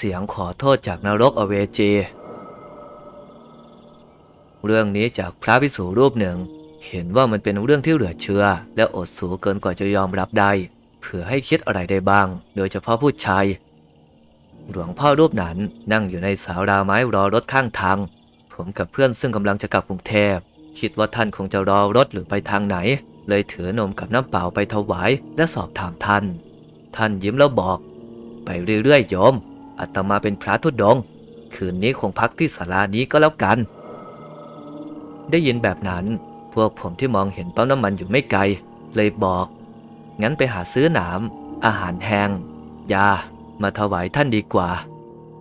เสียงขอโทษจากนรกอเวจี เรื่องนี้จากพระภิกษุรูปหนึ่ง เห็นว่ามันเป็นเรื่องที่เหลือเชื่อ และอดสูเกินกว่าจะยอมรับได้เผื่อให้คิดอะไรได้บ้าง โดยเฉพาะผู้ชาย หลวงพ่อรูปนั้นนั่งอยู่ในสาราไม้รอรถข้างทาง ผมกับเพื่อนซึ่งกำลังจะกลับกรุงเทพคิดว่าท่านคงจะรอรถหรือไปทางไหน เลยถือนมกับน้ำเปล่าไปถวายและสอบถามท่าน ท่านยิ้มแล้วบอก ไปเรื่อยๆโยม อาตมาเป็นพระธุดงค์คืนนี้คงพักที่ศาลานี้ก็แล้วกัน ได้ยินแบบนั้น พวกผมที่มองเห็นปั๊มน้ำมันอยู่ไม่ไกล เลยบอก งั้นไปหาซื้อหนามอาหารแห้งยามาถวายท่านดีกว่า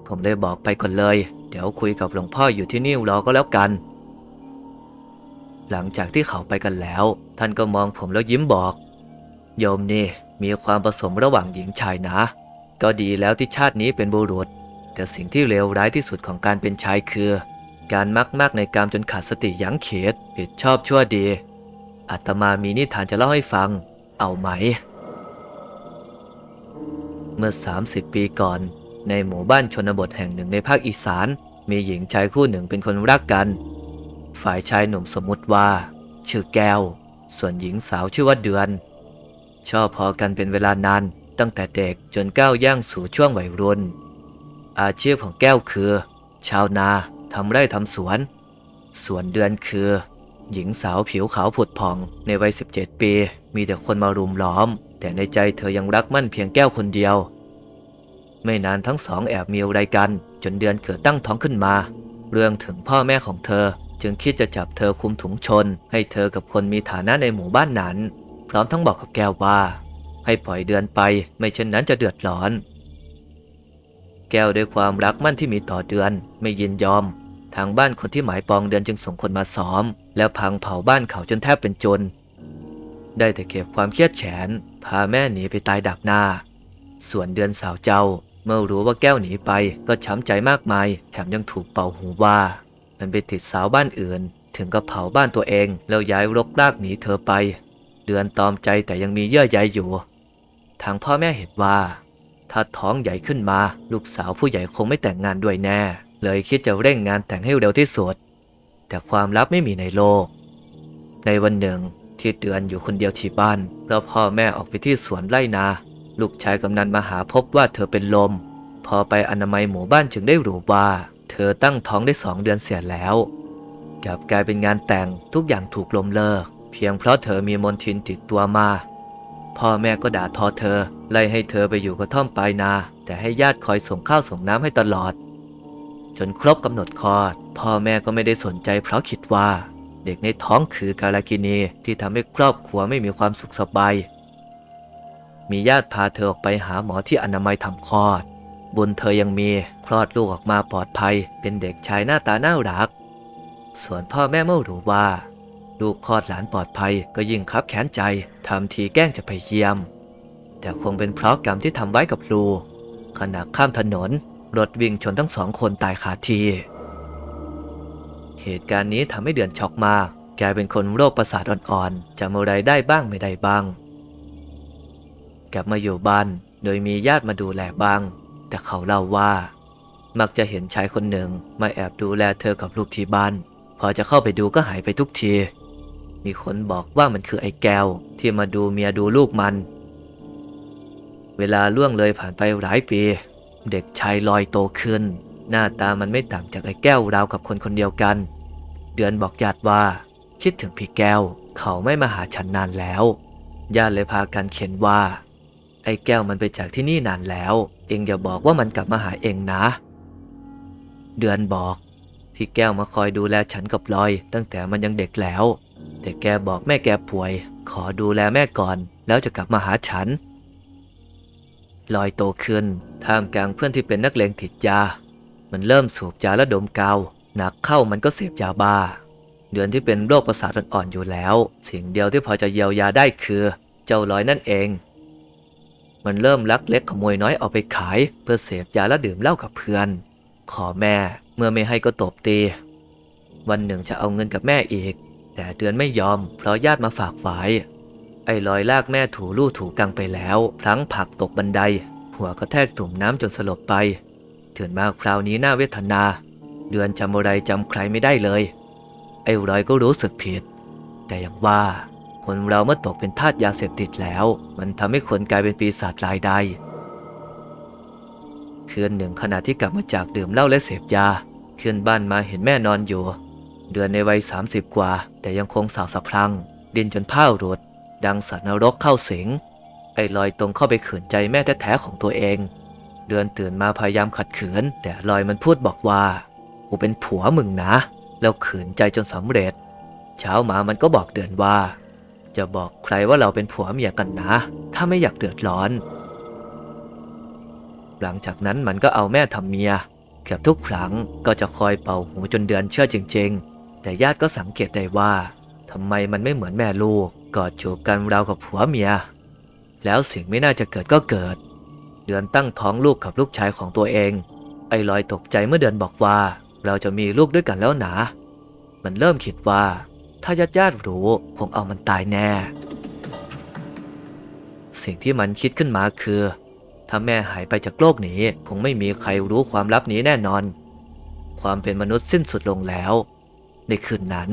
ผมเลยบอกไปก่อนเลย เดี๋ยวคุยกับหลวงพ่ออยู่ที่นี่รอก็แล้วกัน หลังจากที่เขาไปกันแล้ว ท่านก็มองผมแล้วยิ้มบอก โยมนี่มีความผสมระหว่างหญิงชายนะ ก็ดีแล้วที่ชาตินี้เป็นบุรุษ แต่สิ่งที่เลวร้ายที่สุดของการเป็นชายคือ การมักมากในการจนขาดสติยั้งเขตผิดชอบชั่วดีอาตมามีนิทานจะเล่าให้ฟัง เอาไหม เมื่อ 30 ปีก่อน ในหมู่บ้านชนบทแห่งหนึ่งในภาคอีสาน มีหญิงชายคู่หนึ่งเป็นคนรักกัน ฝ่ายชายหนุ่มสมมุติว่า ชื่อแก้ว ส่วนหญิงสาวชื่อว่าเดือน ชอบพอกันเป็นเวลานาน ตั้งแต่เด็กจนก้าวย่างสู่ช่วงวัยรุ่น อาชีพของแก้วคือ ชาวนาทำไร่ทำสวน ส่วนเดือนคือ หญิงสาวผิวขาวผุดผ่องในวัย 17 ปี มีแต่คนมารุมล้อม แต่ในใจเธอยังรักมั่นเพียงแก้วคนเดียว ไม่นานทั้งสองแอบมีอะไรกัน จนเดือนเกิดตั้งท้องขึ้นมา เรื่องถึงพ่อแม่ของเธอจึงคิดจะจับเธอคุมถุงชน ให้เธอกับคนมีฐานะในหมู่บ้านนั้น พร้อมทั้งบอกกับแก้วว่า ให้ปล่อยเดือนไป ไม่เช่นนั้นจะเดือดร้อน แก้วด้วยความรักมั่นที่มีต่อเดือน ไม่ยินยอม ทางบ้านคนที่หมายปองเดือนจึงส่งคนมาซ้อม แล้วพังเผาบ้านเขาจนแทบเป็นจน ได้แต่เก็บความเครียดแขนพาแม่หนีไปตายดับหน้า ส่วนเดือนสาวเจ้า เมื่อรู้ว่าแก้วหนีไปก็ช้ำใจมากมาย แถมยังถูกเป่าหูว่า มันไปติดสาวบ้านอื่น ถึงกับเผาบ้านตัวเองแล้วย้ายรกรากหนีเธอไปเดือนตอมใจแต่ยังมีเยื่อใยอยู่ ทางพ่อแม่เห็นว่า ถ้าท้องใหญ่ขึ้นมา ลูกสาวผู้ใหญ่คงไม่แต่งงานด้วยแน่ เลยคิดจะเร่งงานแต่งให้เร็วที่สุด แต่ความลับไม่มีในโลก ในวันหนึ่งที่เดือนอยู่คนเดียวที่บ้านเพราะพ่อแม่ออกไปที่สวนไร่นา ลูกชายกำนันมาหาพบว่าเธอเป็นลม พอไปอนามัยหมู่บ้านจึงได้รู้ว่า เธอตั้งท้องได้สองเดือนเสียแล้วกลับกลายเป็นงานแต่งทุกอย่างถูกลมเลิก เพียงเพราะเธอมีมนทินติดตัวมา พ่อแม่ก็ด่าทอเธอ ไล่ให้เธอไปอยู่กระท่อมปลายนา แต่ให้ญาติคอยส่งข้าวส่งน้ำให้ตลอด จนครบกำหนดคลอด พ่อแม่ก็ไม่ได้สนใจเพราะคิดว่า เด็กในท้องคือกาลากินีที่ทำให้ครอบครัวไม่มีความสุขสบาย มีญาติพาเธอออกไปหาหมอที่อนามัยทำคลอด บุญเธอยังมีคลอดลูกออกมาปลอดภัย เป็นเด็กชายหน้าตาน่ารัก ส่วนพ่อแม่เมื่อรู้ว่า ลูกคลอดหลานปลอดภัยก็ยิ่งคับแค้นใจทำทีแกล้งจะไปเยี่ยม แต่คงเป็นเพราะกรรมที่ทำไว้กับลูกขณะข้ามถนน รถวิ่งชนทั้งสองคนตายคาที เหตุการณ์นี้ทำให้เดือนช็อกมากแกเป็นคนโรคประสาทอ่อนๆจำอะไรได้บ้างไม่ได้บ้าง กลับมาอยู่บ้านโดยมีญาติมาดูแลบ้าง แต่เขาเล่าว่า มักจะเห็นชายคนหนึ่งมาแอบดูแลเธอกับลูกที่บ้าน พอจะเข้าไปดูก็หายไปทุกที มีคนบอกว่ามันคือไอ้แก้วที่มาดูเมียดูลูกมัน เวลาล่วงเลยผ่านไปหลายปี เด็กชายลอยโตขึ้น หน้าตามันไม่ต่างจากไอ้แก้วราวกับคนคนเดียวกัน เดือนบอกญาติว่า คิดถึงพี่แก้ว เขาไม่มาหาฉันนานแล้วญาติเลยพากันเขียนว่า ไอ้แก้วมันไปจากที่นี่นานแล้ว เองอย่าบอกว่ามันกลับมาหาเองนะ เดือนบอกพี่แก้วมาคอยดูแลฉันกับลอย ตั้งแต่มันยังเด็กแล้ว แต่แกบอกแม่แกป่วย ขอดูแลแม่ก่อน แล้วจะกลับมาหาฉัน ลอยโตขึ้นท่ามกลางเพื่อนที่เป็นนักเลงติดยา มันเริ่มสูบยาและดมกาว หนักเข้ามันก็เสพยาบ้า เดือนที่เป็นโรคประสาทอ่อนๆอยู่แล้ว สิ่งเดียวที่พอจะเยียวยาได้คือ เจ้าลอยนั่นเอง มันเริ่มลักเล็กขโมยน้อยเอาไปขาย เพื่อเสพยาและดื่มเหล้ากับเพื่อน ขอแม่เมื่อไม่ให้ก็ตบตี วันหนึ่งจะเอาเงินกับแม่อีก แต่เดือนไม่ยอม เพราะญาติมาฝากไว้ไอ้ลอยลากแม่ถูลู่ถูกังไปแล้ว พลั้งผักตกบันได หัวกระแทกตุ่มน้ำจนสลบไปตื่นมาคราวนี้น่าเวทนา เดือนจำอะไรจำใครไม่ได้เลย ไอ้รอยก็รู้สึกผิด แต่อย่างว่าคนเราเมื่อตกเป็นทาสยาเสพติดแล้ว มันทำให้คนกลายเป็นปีศาจรายใดคืนหนึ่งขณะที่กลับมาจากดื่มเหล้าและเสพยา ขึ้นบ้านมาเห็นแม่นอนอยู่ เดือนในวัย 30 กว่า แต่ยังคงสาวสะพรัง ดินจนผ้าหลุด ดังสัตว์นรกเข้าสิง ไอ้ลอยตรงเข้าไปขืนใจแม่แท้ๆของตัวเอง เดือนตื่นมาพยายามขัดขืน แต่ลอยมันพูดบอกว่า กูเป็นผัวมึงนะ แล้วขืนใจจนสำเร็จ เช้ามามันก็บอกเดือนว่า จะบอกใครว่าเราเป็นผัวเมียกันนะ ถ้าไม่อยากเดือดร้อน หลังจากนั้นมันก็เอาแม่ทำเมียเกือบทุกครั้งก็จะคอยเป่าหูจนเดือนเชื่อจริง ๆ แต่ญาติก็สังเกตได้ว่าทำไมมันไม่เหมือนแม่ลูกกอดจูบกันราวกับผัวเมีย แล้วสิ่งไม่น่าจะเกิดก็เกิด เดือนตั้งท้องลูกกับลูกชายของตัวเอง ไอ้ลอยตกใจเมื่อเดือนบอกว่า เราจะมีลูกด้วยกันแล้วหนะมันเริ่มคิดว่า ถ้าญาติญาติรู้คงเอามันตายแน่ สิ่งที่มันคิดขึ้นมาคือ ถ้าแม่หายไปจากโลกนี้คงไม่มีใครรู้ความลับนี้แน่นอน ความเป็นมนุษย์สิ้นสุดลงแล้ว ในคืนนั้น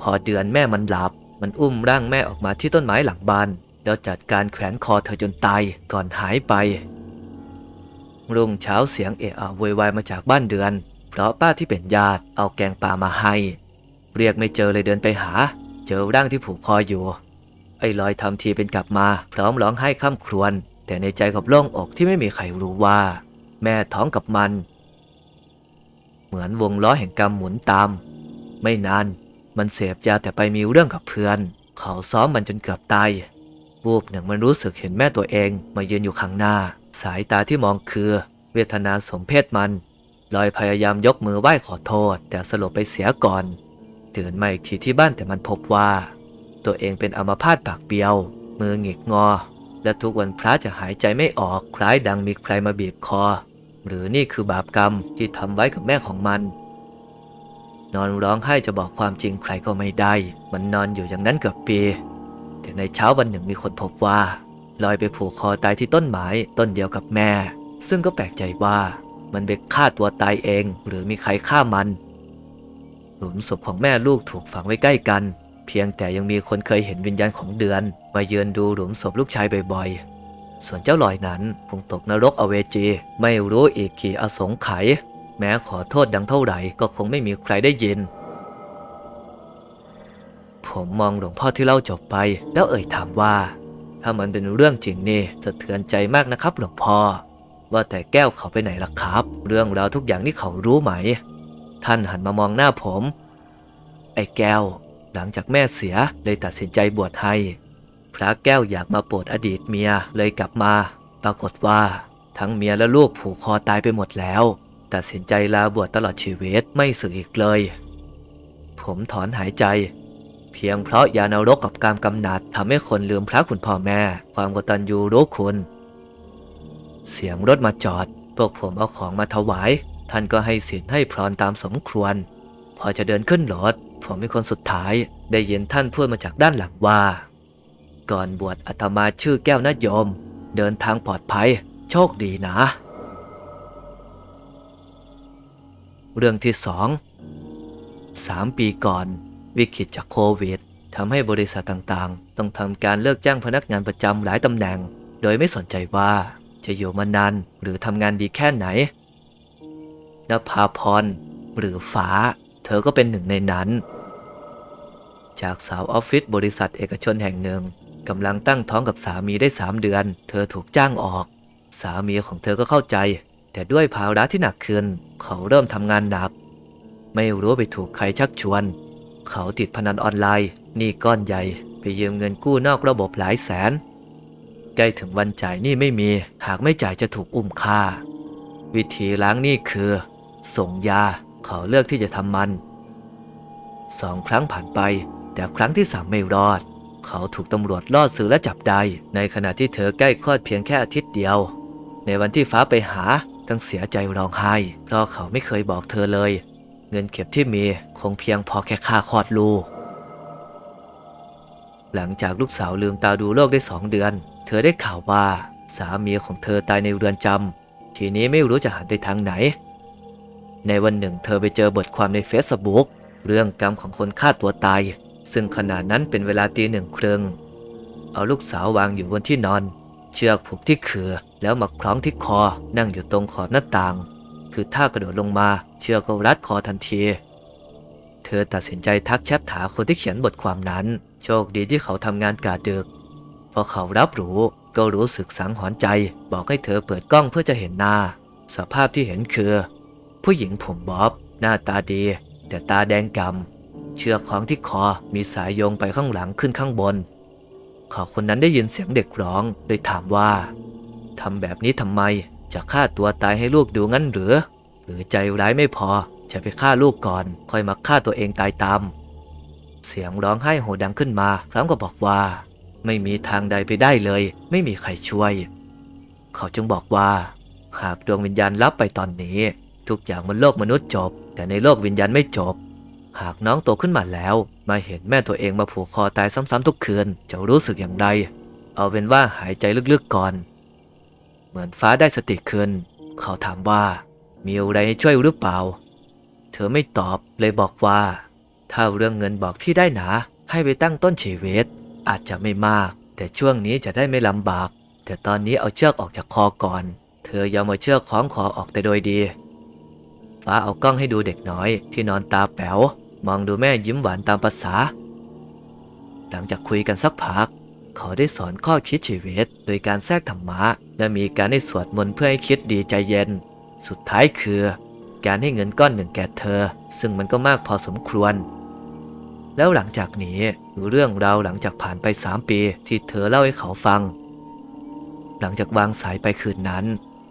พอเดือนแม่มันหลับ มันอุ้มร่างแม่ออกมาที่ต้นไม้หลังบ้าน แล้วจัดการแขวนคอเธอจนตายก่อนหายไป รุ่งเช้าเสียงเอะอะโวยวายมาจากบ้านเดือน เพราะป้าที่เป็นญาติเอาแกงปลามาให้ เรียกไม่เจอเลยเดินไปหา เจอร่างที่ผูกคออยู่ ไอ้ลอยทำทีเป็นกลับมา พร้อมร้องไห้ข้ามครวญแต่ในใจกับโล่งอกที่ไม่มีใครรู้ว่า แม่ท้องกับมัน เหมือนวงล้อแห่งกรรมหมุนตาม ไม่นาน มันเสพยาแต่ไปมีเรื่องกับเพื่อน เขาซ้อมมันจนเกือบตายวูบหนึ่งมันรู้สึกเห็นแม่ตัวเองมายืนอยู่ข้างหน้า สายตาที่มองคือ เวทนาสมเพศมันลอยพยายามยกมือไหว้ขอโทษ แต่สลบไปเสียก่อนตื่นมาอีกทีที่บ้านแต่มันพบว่า ตัวเองเป็นอัมพาตปากเบี้ยว มือหงิกงอ และทุกวันพระจะหายใจไม่ออกคล้ายดังมีใครมาบีบคอ หรือนี่คือบาปกรรมที่ทำไว้กับแม่ของมัน นอนร้องไห้จะบอกความจริงใครก็ไม่ได้ มันนอนอยู่อย่างนั้นเกือบปี แต่ในเช้าวันหนึ่งมีคนพบว่าลอยไปผูกคอตายที่ต้นไม้ต้นเดียวกับแม่ ซึ่งก็แปลกใจว่ามันไปฆ่าตัวตายเอง หรือมีใครฆ่ามัน หลุมศพของแม่ลูกถูกฝังไว้ใกล้กัน เพียงแต่ยังมีคนเคยเห็นวิญญาณของเดือน มาเยือนดูหลุมศพลูกชายบ่อยๆ ส่วนเจ้าลอยนั้นคงตกนรกอเวจี ไม่รู้อีกกี่อสงไขย แม้ขอโทษดังเท่าไหร่ก็คงไม่มีใครได้ยิน ผมมองหลวงพ่อที่เล่าจบไป แล้วเอ่ยถามว่า ถ้ามันเป็นเรื่องจริงนี่สะเทือนใจมากนะครับหลวงพ่อ ว่าแต่แก้วเขาไปไหนล่ะครับ เรื่องราวทุกอย่างนี่เขารู้ไหม ท่านหันมามองหน้าผม ไอ้แก้ว หลังจากแม่เสียเลยตัดสินใจบวชให้ พระแก้วอยากมาโปรดอดีตเมียเลยกลับมา ปรากฏว่า ทั้งเมียและลูกผูกคอตายไปหมดแล้ว ตัดสินใจลาบวชตลอดชีวิตไม่สึกอีกเลย ผมถอนหายใจ เพียงเพราะยานรกกับการกำหนัดทำให้คนลืมพระคุณพ่อแม่ ความกตัญญูรู้คุณ เสียงรถมาจอด พวกผมเอาของมาถวาย ท่านก็ให้สินให้พรตามสมควร พอจะเดินขึ้นรถผมเป็นคนสุดท้าย ได้ยินท่านพูดมาจากด้านหลังว่า ก่อนบวชอาตมาชื่อแก้วนะโยม เดินทางปลอดภัย โชคดีนะ เรื่องที่สองสามปีก่อน วิกฤตจากโควิดทำให้บริษัทต่างๆ ต้องทำการเลิกจ้างพนักงานประจำหลายตำแหน่ง โดยไม่สนใจว่าจะอยู่มานานหรือทำงานดีแค่ไหนนภาพรหรือฟ้า เธอก็เป็นหนึ่งในนั้น จากสาวออฟฟิศบริษัทเอกชนแห่งหนึ่งกำลังตั้งท้องกับสามีได้สามเดือน เธอถูกจ้างออก สามีของเธอก็เข้าใจ แต่ด้วยภาระที่หนักขึ้นเขาเริ่มทำงานหนัก ไม่รู้ไปถูกใครชักชวน เขาติดพนันออนไลน์หนี้ก้อนใหญ่ไปยืมเงินกู้นอกระบบหลายแสนใกล้ถึงวันจ่ายหนี้ไม่มี หากไม่จ่ายจะถูกอุ้มฆ่า วิธีล้างหนี้คือ ส่งยาเขาเลือกที่จะทำมันสองครั้งผ่านไป แต่ครั้งที่สามไม่รอด เขาถูกตำรวจล่อซื้อและจับได้ในขณะที่เธอใกล้คลอดเพียงแค่อาทิตย์เดียว ในวันที่ฟ้าไปหา ทั้งเสียใจร้องไห้ เพราะเขาไม่เคยบอกเธอเลย เงินเก็บที่มีคงเพียงพอแค่ค่าคลอดลูก หลังจากลูกสาวลืมตาดูโลกได้สองเดือน เธอได้ข่าวว่าสามีของเธอตายในเรือนจำทีนี้ไม่รู้จะหันไปทางไหน ในวันหนึ่งเธอไปเจอบทความในเฟซบุ๊กเรื่องกรรมของคนฆ่าตัวตาย ซึ่งขณะนั้นเป็นเวลาตีหนึ่งครึ่งเอาลูกสาววางอยู่บนที่นอน เชือกผูกที่เขือ แล้วมาคล้องที่คอนั่งอยู่ตรงขอบหน้าต่าง คือถ้ากระโดดลงมาเชือกก็รัดคอทันที เธอตัดสินใจทักแชทหาคนที่เขียนบทความนั้น โชคดีที่เขาทำงานกาดึกพอเขารับรู้ก็รู้สึกสังหรณ์ใจ บอกให้เธอเปิดกล้องเพื่อจะเห็นหน้า สภาพที่เห็นคือ ผู้หญิงผมบ๊อบ หน้าตาดี แต่ตาแดงกำเชือกของที่คอมีสายโยงไปข้างหลังขึ้นข้างบน เขาคนนั้นได้ยินเสียงเด็กร้องโดยถามว่า ทำแบบนี้ทำไม จะฆ่าตัวตายให้ลูกดูงั้นหรือ หรือใจร้ายไม่พอ จะไปฆ่าลูกก่อน ค่อยมาฆ่าตัวเองตายตาม เสียงร้องไห้โหดังขึ้นมา พร้อมกับบอกว่า ไม่มีทางใดไปได้เลย ไม่มีใครช่วย เขาจึงบอกว่า หากดวงวิญญาณลับไปตอนนี้ ทุกอย่างบนโลกมนุษย์จบ แต่ในโลกวิญญาณไม่จบ หากน้องโตขึ้นมาแล้ว มาเห็นแม่ตัวเองมาผูกคอตายซ้ำๆทุกคืนจะรู้สึกอย่างไรเอาเป็นว่าหายใจลึกๆก่อน มือนฟ้าได้สติขึ้น เขาถามว่า มีอะไรให้ช่วยหรือเปล่า เธอไม่ตอบเลยบอกว่า ถ้าเรื่องเงินบอกพี่ได้หนา ให้ไปตั้งต้นชีวิต อาจจะไม่มาก แต่ช่วงนี้จะได้ไม่ลำบาก แต่ตอนนี้เอาเชือกออกจากคอก่อน เธอยอมเอาเชือกคล้องคอออกแต่โดยดี ฟ้าเอากล้องให้ดูเด็กน้อย ที่นอนตาแป๋วมองดูแม่ยิ้มหวานตามภาษา หลังจากคุยกันสักพัก เขาได้สอนข้อคิดชีวิต โดยการแทรกธรรมะ และมีการให้สวดมนต์เพื่อให้คิดดีใจเย็น สุดท้ายคือ การให้เงินก้อนหนึ่งแก่เธอ ซึ่งมันก็มากพอสมควร แล้วหลังจากนี้เรื่องราวหลังจากผ่านไปสามปีที่เธอเล่าให้เขาฟัง หลังจากวางสายไปคืนนั้น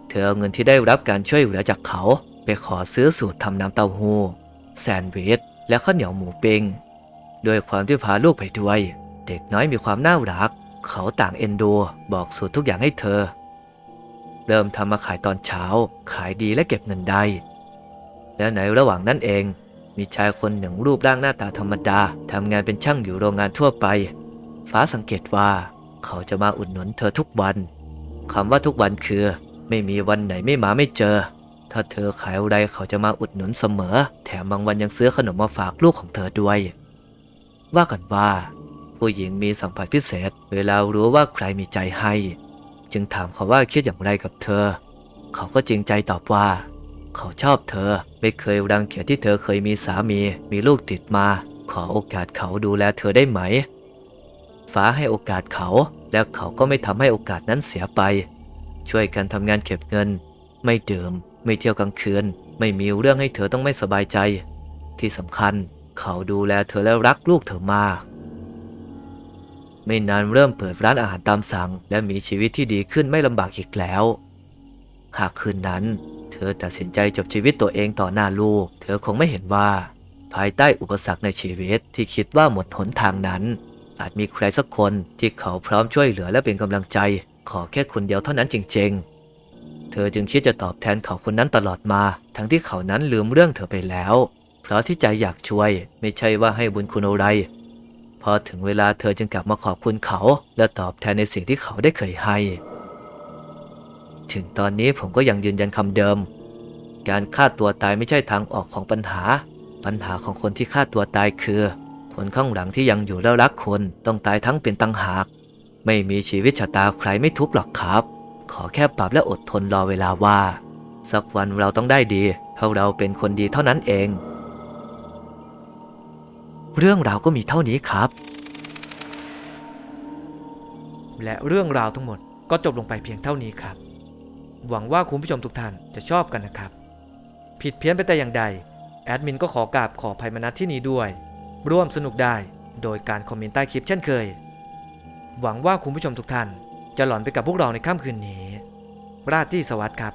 เธอเอาเงินที่ได้รับการช่วยเหลือจากเขา ไปขอซื้อสูตรทำน้ำเต้าหู้แซนด์วิชและข้าวเหนียวหมูปิ้งด้วยความที่พาลูกไปด้วย เด็กน้อยมีความน่ารัก เขาต่างเอ็นดูบอกสูตรทุกอย่างให้เธอ เริ่มทำมาขายตอนเช้า ขายดีและเก็บเงินได้ และในระหว่างนั้นเอง มีชายคนหนึ่งรูปร่างหน้าตาธรรมดาทำงานเป็นช่างอยู่โรงงานทั่วไป ฟ้าสังเกตว่า เขาจะมาอุดหนุนเธอทุกวันคำว่าทุกวันคือ ไม่มีวันไหนไม่มาไม่เจอ ถ้าเธอขายอะไรเขาจะมาอุดหนุนเสมอ แถมบางวันยังซื้อขนมมาฝากลูกของเธอด้วย ว่ากันว่า ผู้หญิงมีสัมผัสพิเศษ เวลารู้ว่าใครมีใจให้ จึงถามเขาว่าคิดอย่างไรกับเธอ เขาก็จริงใจตอบว่า เขาชอบเธอไม่เคยรังเกียจที่เธอเคยมีสามีมีลูกติดมา ขอโอกาสเขาดูแลเธอได้ไหม ฟ้าให้โอกาสเขา แล้วเขาก็ไม่ทำให้โอกาสนั้นเสียไป ช่วยกันทำงานเก็บเงิน ไม่ดื่มไม่เที่ยวกลางคืนไม่มีเรื่องให้เธอต้องไม่สบายใจ ที่สำคัญ เขาดูแลเธอและรักลูกเธอมาก ไม่นานเริ่มเปิดร้านอาหารตามสั่ง และมีชีวิตที่ดีขึ้นไม่ลำบากอีกแล้ว หากคืนนั้น เธอตัดสินใจจบชีวิตตัวเองต่อหน้าลูก เธอคงไม่เห็นว่า ภายใต้อุปสรรคในชีวิตที่คิดว่าหมดหนทางนั้น อาจมีใครสักคนที่เขาพร้อมช่วยเหลือและเป็นกำลังใจ ขอแค่คนเดียวเท่านั้นจริง ๆ เธอจึงคิดจะตอบแทนเขาคนนั้นตลอดมา ทั้งที่เขานั้นลืมเรื่องเธอไปแล้ว เพราะที่ใจอยากช่วย ไม่ใช่ว่าให้บุญคุณอะไร อถึงเวลาเธอจึงกลับมาขอบคุณเขา และตอบแทนในสิ่งที่เขาได้เคยให้ ถึงตอนนี้ผมก็ยังยืนยันคำเดิม การฆ่าตัวตายไม่ใช่ทางออกของปัญหา ปัญหาของคนที่ฆ่าตัวตายคือคนข้างหลังที่ยังอยู่แล้วรักคนต้องตายทั้งเป็นตังหาก ไม่มีชีวิตชะตาใครไม่ทุกข์หรอกครับ ขอแค่ปรับและอดทนรอเวลาว่า สักวันเราต้องได้ดีเท่าะเราเป็นคนดีเท่านั้นเอง เรื่องราวก็มีเท่านี้ครับ และเรื่องราวทั้งหมดก็จบลงไปเพียงเท่านี้ครับ หวังว่าคุณผู้ชมทุกท่านจะชอบกันนะครับ ผิดเพี้ยนไปแต่อย่างใด แอดมินก็ขอกราบขอภัยมาณที่นี้ด้วย ร่วมสนุกได้โดยการคอมเมนต์ใต้คลิปเช่นเคย หวังว่าคุณผู้ชมทุกท่าน จะหลอนไปกับพวกเราในค่ำคืนนี้ ราตรีสวัสดิ์ครับ